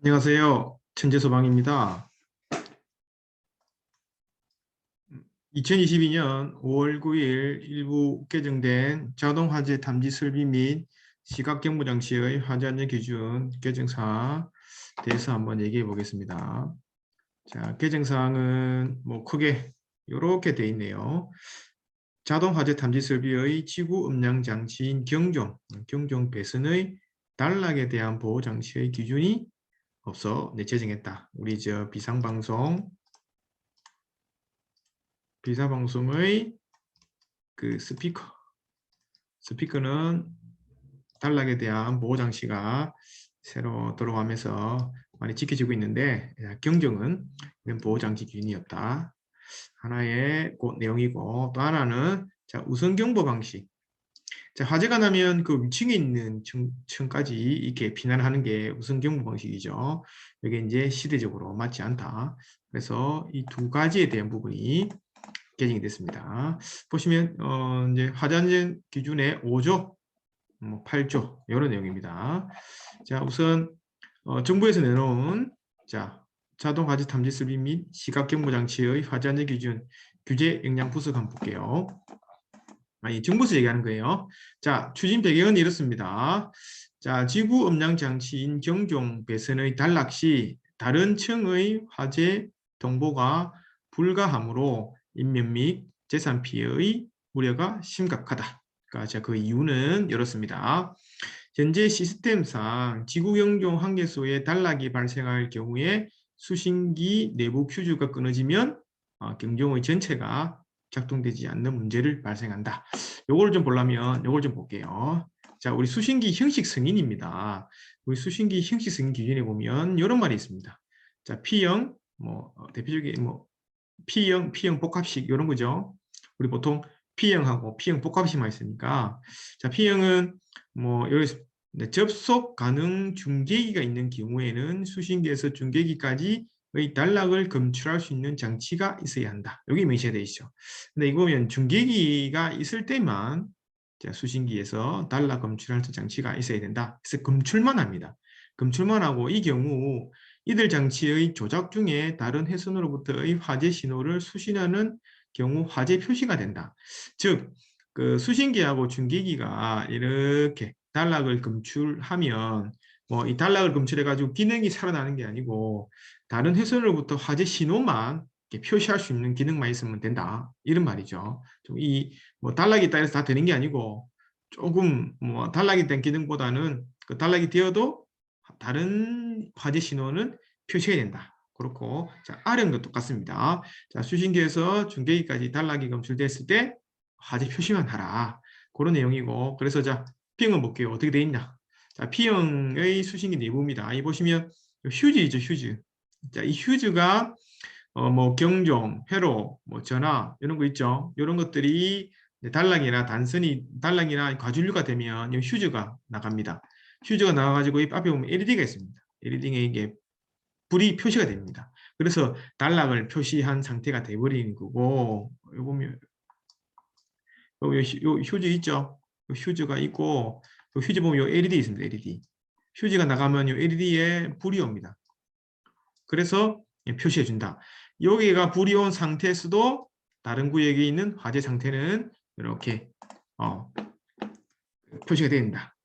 안녕하세요. 천재소방입니다. 2022년 5월 9일 일부 개정된 자동화재 탐지 설비 및 시각경보 장치의 화재 안전 기준 개정사항 대해서 한번 얘기해 보겠습니다. 자, 개정사항은 뭐 크게 이렇게 돼 있네요. 자동 화재 탐지 설비의 지구 음량 장치인 경종, 경종 배선의 단락에 대한 보호 장치의 기준이 없어 네, 제정했다. 우리 저 비상방송 비상방송의 그 스피커 스피커는 단락에 대한 보호 장치가 새로 들어가면서 많이 지켜지고 있는데 경정은 이런 보호 장치 기준이 없다. 하나의 그 내용이고 또 하나는 자 우선 경보 방식 자, 화재가 나면 그 위층에 있는 층, 층까지 이렇게 비난하는 게 우선 경보 방식이죠. 이게 이제 시대적으로 맞지 않다. 그래서 이 두 가지에 대한 부분이 개정이 됐습니다. 보시면 어, 이제 화재안전 기준의 5조, 뭐 8조 이런 내용입니다. 자, 우선 어, 정부에서 내놓은 자 자동 화재 탐지 설비 및 시각 경보 장치의 화재 안전 기준 규제 영향 분석 한번 볼게요. 아니 정부에서 얘기하는 거예요. 자 추진 배경은 이렇습니다. 자 지구 음량 장치인 경종 배선의 단락 시 다른 층의 화재 동보가 불가하므로 인명 및 재산 피해의 우려가 심각하다. 그러니까 그 이유는 이렇습니다. 현재 시스템상 지구 경종 한계소에 단락이 발생할 경우에 수신기 내부 퓨즈가 끊어지면 어, 경종의 전체가 작동되지 않는 문제를 발생한다. 요걸 좀 보려면 요걸 좀 볼게요. 자, 우리 수신기 형식 승인입니다. 우리 수신기 형식 승인 기준에 보면 이런 말이 있습니다. 자, P형 뭐 어, 대표적인 뭐 P형, P형 복합식 이런 거죠. 우리 보통 P형하고 P형 복합식만 있으니까 자, P형은 뭐 여기 네, 접속 가능 중계기가 있는 경우에는 수신기에서 중계기까지 의 단락을 검출할 수 있는 장치가 있어야 한다. 여기 명시되어 있죠. 근데 이거 보면 중계기가 있을 때만 수신기에서 단락 검출할 수 장치가 있어야 된다. 그래서 검출만 합니다. 검출만 하고 이 경우 이들 장치의 조작 중에 다른 해선으로부터의 화재 신호를 수신하는 경우 화재 표시가 된다. 즉, 그 수신기하고 중계기가 이렇게 단락을 검출하면 뭐 이 단락을 검출해 가지고 기능이 살아나는 게 아니고 다른 회선으로부터 화재 신호만 표시할 수 있는 기능만 있으면 된다. 이런 말이죠. 이 뭐 단락이 있다 해서 다 되는 게 아니고 조금 뭐 단락이 된 기능보다는 그 단락이 되어도 다른 화재 신호는 표시해야 된다. 그렇고 자, R형도 똑같습니다. 자, 수신기에서 중계기까지 단락이 검출됐을 때 화재 표시만 하라. 그런 내용이고 그래서 자 P형은 볼게요. 어떻게 돼 있냐. 자, P형의 수신기 내부입니다. 이 보시면 휴지죠, 휴지. 자, 이 휴즈가 어, 뭐 경종, 회로, 뭐 전화 이런 거 있죠. 이런 것들이 단락이나 단선이 단락이나 과준류가 되면 이 휴즈가 나갑니다. 휴즈가 나와가지고 이 앞에 보면 LED가 있습니다. LED에 이게 불이 표시가 됩니다. 그래서 단락을 표시한 상태가 돼버리는 거고 요 보면 요, 요 휴즈 있죠. 요 휴즈가 있고 요 휴즈 보면 요 LED 있습니다. LED 휴즈가 나가면 요 LED에 불이 옵니다. 그래서 표시해 준다. 여기가 불이 온 상태에서도 다른 구역에 있는 화재 상태는 이렇게 어, 표시가 됩니다.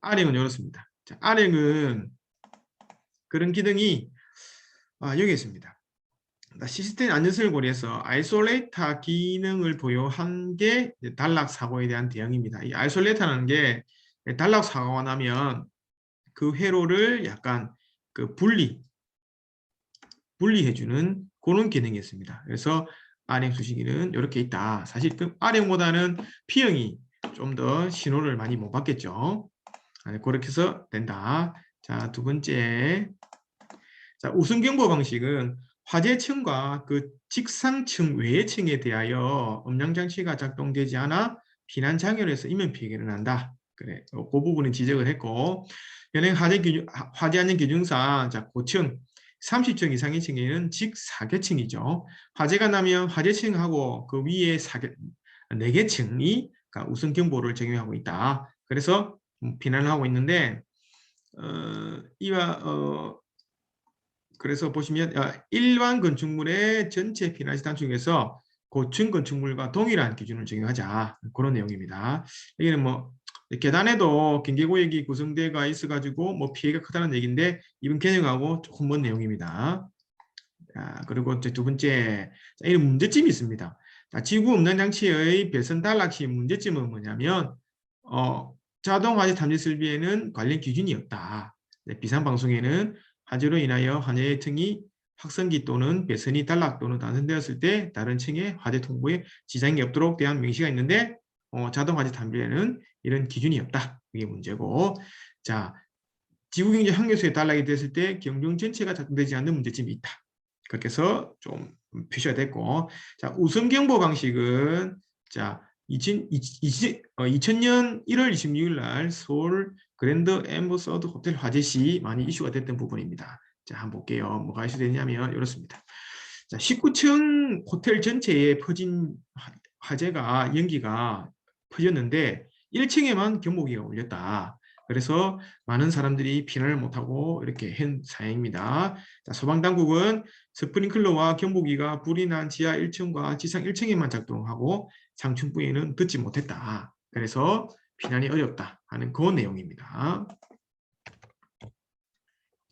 R행은 이렇습니다. 자, R행은 그런 기능이 아, 여기 있습니다. 시스템 안전성을 고려해서 아이솔레이터 기능을 도용한 게 단락 사고에 대한 대응입니다. 이 아이솔레이터라는 게 단락 사고가 나면 그 회로를 약간 그 분리 분리해주는 그런 기능이 있습니다. 그래서 R형 수식기는 이렇게 있다. 사실 그 R형보다는 P형이 좀 더 신호를 많이 못 받겠죠. 아, 그렇게 해서 된다. 자, 두 번째. 자, 우선경보 방식은 화재층과 그 직상층 외층에 대하여 음량장치가 작동되지 않아 비난 장애로해서 인명 피해가 일어난다. 그래, 그 부분은 지적을 했고, 연행 화재 기준, 화재 안전 기준상 자, 고층 30층 이상의 층에는 직사계층이죠. 화재가 나면 화재층하고 그 위에 사계, 4개 층이 우선 경보를 적용하고 있다. 그래서 비난을 하고 있는데 어, 이와 어, 그래서 보시면 아, 일반 건축물의 전체 피난시 단중에서 고층 건축물과 동일한 기준을 적용하자 그런 내용입니다. 여기는 뭐 계단에도 경계구역이 구성되어 있어가지고 뭐 피해가 크다는 얘기인데 이번 개념하고 조금 먼 내용입니다. 자, 그리고 두 번째 자, 이런 문제점이 있습니다. 자, 지구 음란 장치의 배선 단락 시 문제점은 뭐냐면 어, 자동 화재 탐지 설비에는 관련 기준이 없다. 네, 비상 방송에는 화재로 인하여 화재의 층이 확성기 또는 배선이 단락 또는 단선되었을 때 다른 층의 화재 통보에 지장이 없도록 대한 명시가 있는데 어, 자동 화재 탐지에는 이런 기준이 없다. 이게 문제고 자 지구경제 환경소에 단락이 됐을 때 경중 전체가 작동되지 않는 문제점이 있다. 그렇게 해서 좀 표시가 됐고 자 우선 경보 방식은 자 2000, 2000, 어, 2000년 1월 26일 날 서울 그랜드 엠버서드 호텔 화재 시 많이 이슈가 됐던 부분입니다. 자 한번 볼게요. 뭐가 이슈되냐면 이렇습니다. 자 19층 호텔 전체에 퍼진 화재가 연기가 퍼졌는데 1층에만 경보기가 울렸다. 그래서 많은 사람들이 피난을 못하고 이렇게 한 사양입니다. 자, 소방당국은 스프링클러와 경보기가 불이 난 지하 1층과 지상 1층에만 작동하고 상층부에는 듣지 못했다. 그래서 피난이 어렵다 하는 그 내용입니다.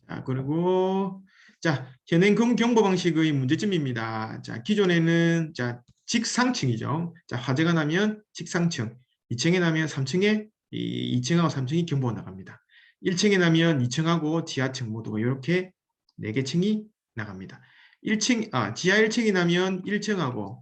자, 그리고 자, 현행 경보 방식의 문제점입니다. 자, 기존에는 자, 직상층이죠. 자, 화재가 나면 직상층, 2층에 나면 3층에 이 2층하고 3층이 경보가 나갑니다. 1층에 나면 2층하고 지하층 모두가 이렇게 4개 층이 나갑니다. 1층 아 지하 1층이 나면 1층하고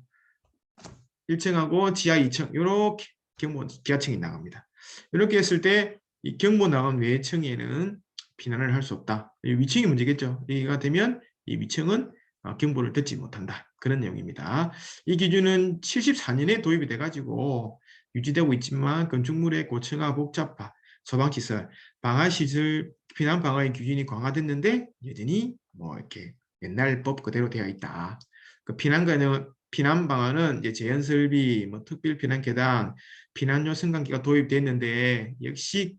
1층하고 지하 2층 이렇게 경보 지하층이 나갑니다. 이렇게 했을 때 이 경보 나간 외 층에는 비난을 할 수 없다. 위층이 문제겠죠. 여기가 되면 이 위층은 어, 경보를 듣지 못한다. 그런 내용입니다. 이 기준은 74년에 도입이 돼가지고 유지되고 있지만 건축물의 고층화 복잡화, 소방시설, 방화시설, 피난 방화의 기준이 강화됐는데 여전히 뭐 이렇게 옛날 법 그대로 되어 있다. 그 피난가는 피난 방안은 이제 재현 설비, 뭐 특별 피난 계단, 피난요 승강기가 도입됐는데 역시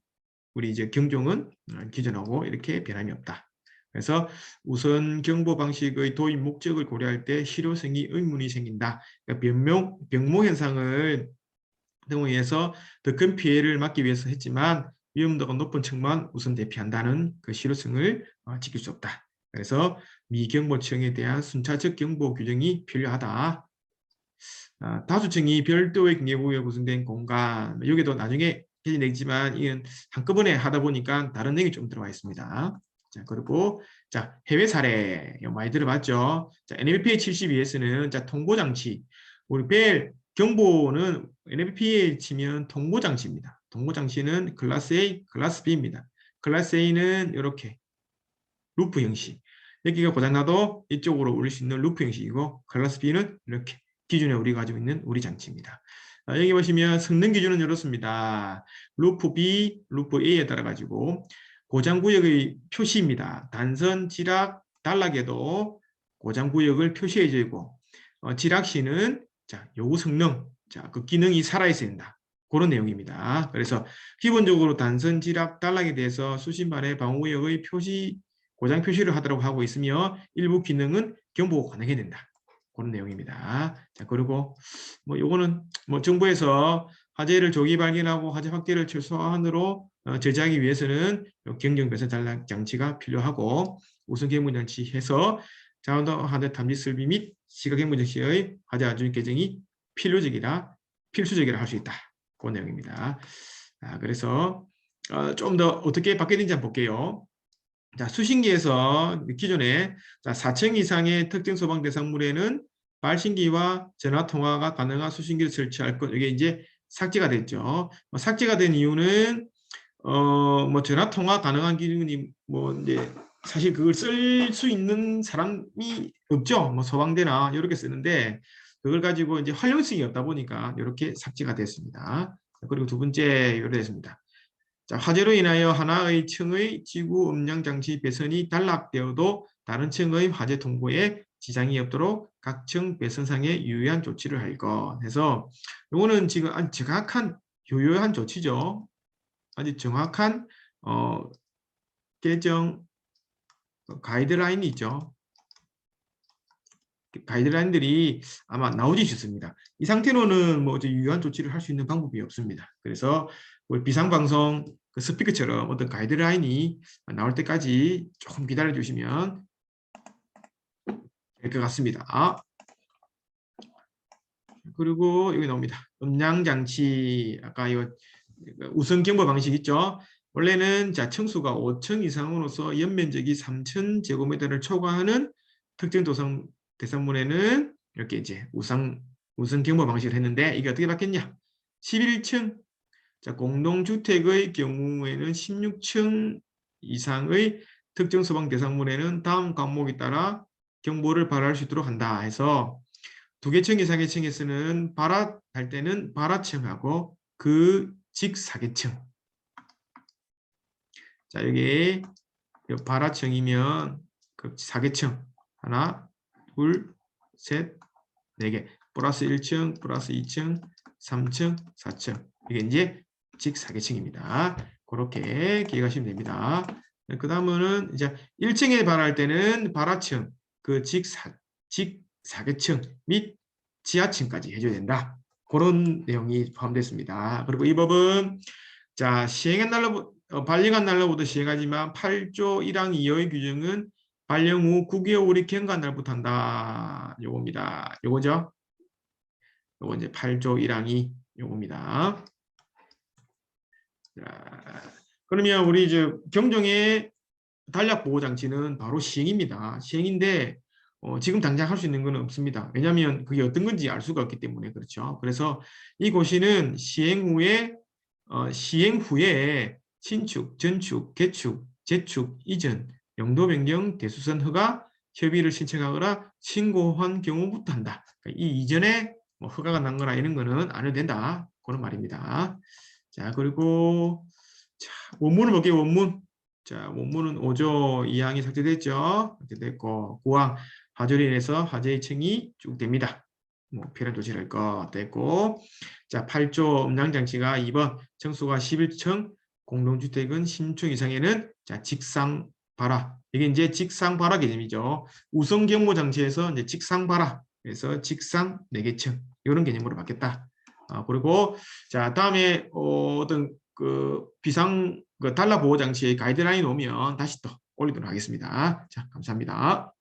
우리 이제 경종은 기존하고 이렇게 변함이 없다. 그래서 우선 경보 방식의 도입 목적을 고려할 때 실효성이 의문이 생긴다. 그러니까 변모, 병모 현상을 등에 의해서 더 큰 피해를 막기 위해서 했지만 위험도가 높은 층만 우선 대피한다는 그 실효성을 어, 지킬 수 없다. 그래서 미경보층에 대한 순차적 경보 규정이 필요하다. 아, 다수층이 별도의 경계구역에 구성된 공간, 여기도 나중에 개진되지만 이건 한꺼번에 하다 보니까 다른 내용이 좀 들어가 있습니다. 자 그리고 자 해외 사례 많이 들어봤죠. 자 NLPA 72에서는 자 통보 장치 우리 벨 경보는 NFP에 치면 통보 장치입니다. 통보 장치는 클래스 A, 클래스 B입니다. 클래스 A는 이렇게 루프 형식. 여기가 고장나도 이쪽으로 올릴 수 있는 루프 형식이고 클래스 B는 이렇게 기준에 우리 가지고 있는 우리 장치입니다. 아, 여기 보시면 성능 기준은 이렇습니다. 루프 B, 루프 A에 따라 가지고 고장구역의 표시입니다. 단선, 지락, 단락에도 고장구역을 표시해주고 어, 지락시는 자, 요구 성능, 자, 그 기능이 살아있어야 된다. 그런 내용입니다. 그래서 기본적으로 단선 지압 단락에 대해서 수신반의 방호구역의 표시, 고장 표시를 하도록 하고 있으며 일부 기능은 경보가 가능해야 된다. 그런 내용입니다. 자, 그리고 뭐 요거는 뭐 정부에서 화재를 조기 발견하고 화재 확대를 최소한으로 어, 제재하기 위해서는 경정 배선 단락 장치가 필요하고 우선 개문 장치 해서 자원도 하드 탐지 설비 및 시각행문 시의 화재 안전 개정이 필요적이라 필수적이라 할 수 있다. 그 내용입니다. 아, 그래서 어, 좀 더 어떻게 바뀌는지 한번 볼게요. 자, 수신기에서 기존에 자, 4층 이상의 특정 소방 대상물에는 발신기와 전화 통화가 가능한 수신기를 설치할 것. 이게 이제 삭제가 됐죠. 뭐 삭제가 된 이유는 어, 뭐 전화 통화 가능한 기능이 뭐 이제 사실 그걸 쓸 수 있는 사람이 없죠. 뭐 소방대나 이렇게 쓰는데 그걸 가지고 이제 활용성이 없다 보니까 이렇게 삭제가 됐습니다. 그리고 두 번째 이렇게 됐습니다. 자, 화재로 인하여 하나의 층의 지구 음량 장치 배선이 단락되어도 다른 층의 화재 통보에 지장이 없도록 각 층 배선상에 유효한 조치를 할 것. 해서 이거는 지금 아주 정확한 유효한 조치죠. 아주 정확한 어, 개정 어, 가이드라인이 있죠. 가이드라인들이 아마 나오지 싶습니다. 이 상태로는 뭐 유효한 조치를 할 수 있는 방법이 없습니다. 그래서 우리 비상방송 그 스피커처럼 어떤 가이드라인이 나올 때까지 조금 기다려 주시면 될 것 같습니다. 그리고 여기 나옵니다. 음량 장치 아까 이거 우선 경보 방식 있죠. 원래는 자 층수가 5층 이상으로서 연면적이 3천 제곱미터를 초과하는 특정 도성 대상물에는 이렇게 이제 우선 우선 경보 방식을 했는데 이게 어떻게 바뀌었냐? 11층 자 공동주택의 경우에는 16층 이상의 특정 소방 대상물에는 다음 과목에 따라 경보를 발할 수 있도록 한다 해서 두 개 층 이상의 층에서는 발화할 때는 발화층하고 그 직사계층. 자 여기 발화층이면 그 사계층. 하나 둘셋네 개. 플러스 1층 플러스 2층 3층 4층. 이게 이제 직사계층입니다 그렇게 기억하시면 됩니다 그 다음은 이제 1층에 발할 때는 발화층 그 직사 직사계층 및 지하층까지 해줘야 된다 그런 내용이 포함됐습니다. 그리고 이 법은 자 시행한 날로 어, 발령한 날로부터 시행하지만 8조 1항 2호의 규정은 발령 후 9개월이 경과한 날부터 한다. 요겁니다. 요거죠? 요거 이제 8조 1항 2 요겁니다. 자, 그러면 우리 이제 경정의 단략 보호 장치는 바로 시행입니다. 시행인데 어, 지금 당장 할 수 있는 건 없습니다. 왜냐하면 그게 어떤 건지 알 수가 없기 때문에 그렇죠. 그래서 이 고시는 시행 후에 어, 시행 후에 신축, 전축, 개축, 재축, 이전, 용도 변경, 대수선 허가, 협의를 신청하거나 신고한 경우부터 한다. 그러니까 이 이전에 뭐 허가가 난 거나 이런 거는 안 해도 된다. 그런 말입니다. 자 그리고 자, 원문을 볼게요. 원문. 자 원문은 5조 2항이 삭제됐죠. 삭제됐고 9항 화조로 인해서 화재의 층이 쭉 됩니다. 뭐 필요한 조치를 할거 됐고 자 8조 음량 장치가 2번 층수가 11층 공동주택은 10층 이상에는 자 직상 발화 이게 이제 직상 발화 개념이죠. 우선 경보 장치에서 이제 직상 발화 그래서 직상 4개층 이런 개념으로 바뀌었다. 아, 그리고 자 다음에 어, 어떤 그 비상 그 달러 보호 장치의 가이드라인 오면 다시 또 올리도록 하겠습니다. 자 감사합니다.